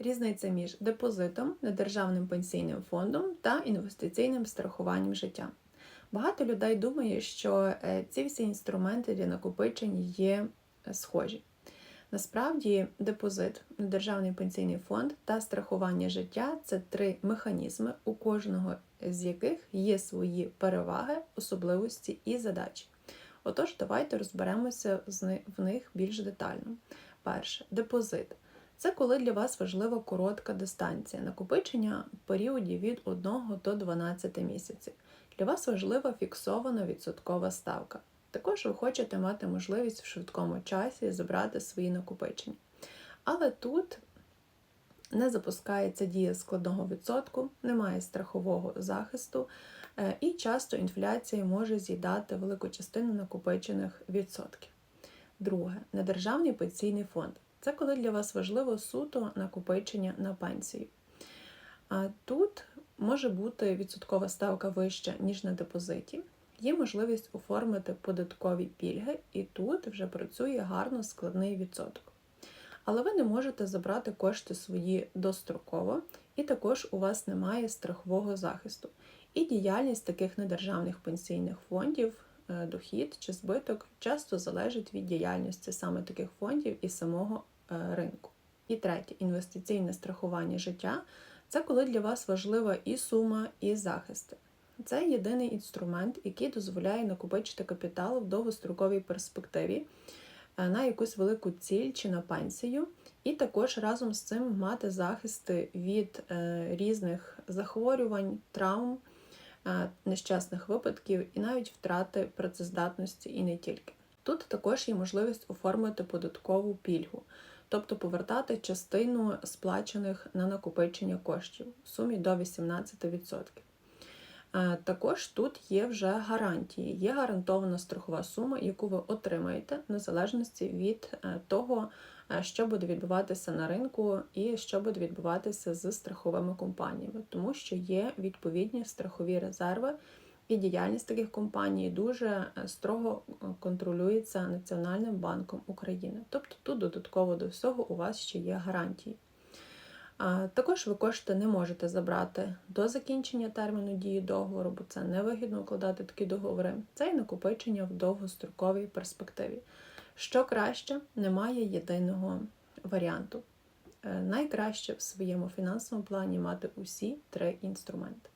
Різниця між депозитом, недержавним пенсійним фондом та інвестиційним страхуванням життя. Багато людей думає, що е, ці всі інструменти для накопичень є е, схожі. Насправді, депозит, недержавний пенсійний фонд та страхування життя це три механізми, у кожного з яких є свої переваги, особливості і задачі. Отож, давайте розберемося в них більш детально. Перше, депозит. Це коли для вас важлива коротка дистанція накопичення в періоді від 1 до 12 місяців. Для вас важлива фіксована відсоткова ставка. Також ви хочете мати можливість в швидкому часі забрати свої накопичення. Але тут не запускається дія складного відсотку, немає страхового захисту, е, і часто інфляція може з'їдати велику частину накопичених відсотків. Друге, недержавний пенсійний фонд. Це коли для вас важливо суто накопичення на пенсію. А тут може бути відсоткова ставка вища, ніж на депозиті. Є можливість оформити податкові пільги, і тут вже працює гарно складний відсоток. Але ви не можете забрати кошти свої достроково, і також у вас немає страхового захисту. І діяльність таких недержавних пенсійних фондів, дохід чи збиток часто залежить від діяльності саме таких фондів і самого е, ринку. І третє інвестиційне страхування життя це коли для вас важлива і сума, і захисти. Це єдиний інструмент, який дозволяє накопичити капітал в довгостроковій перспективі е, на якусь велику ціль чи на пенсію, і також разом з цим мати захисти від е, різних захворювань, травм, е, нещасних випадків і навіть втрати працездатності і не тільки. Тут також є можливість оформити податкову пільгу, тобто повертати частину сплачених на накопичення коштів в сумі до 18%. Е, Також тут є вже гарантії, є гарантована страхова сума, яку ви отримаєте в незалежності від е, того, е, що буде відбуватися на ринку і що буде відбуватися з страховими компаніями, тому що є відповідні страхові резерви, і діяльність таких компаній дуже е, строго е, контролюється Національним банком України. Тобто тут додатково до всього у вас ще є гарантії. Також ви кошти не можете забрати до закінчення терміну дії договору, бо це невигідно укладати такі договори. Це і накопичення в довгостроковій перспективі. Що краще, немає єдиного варіанту. Е, Найкраще в своєму фінансовому плані мати усі три інструменти.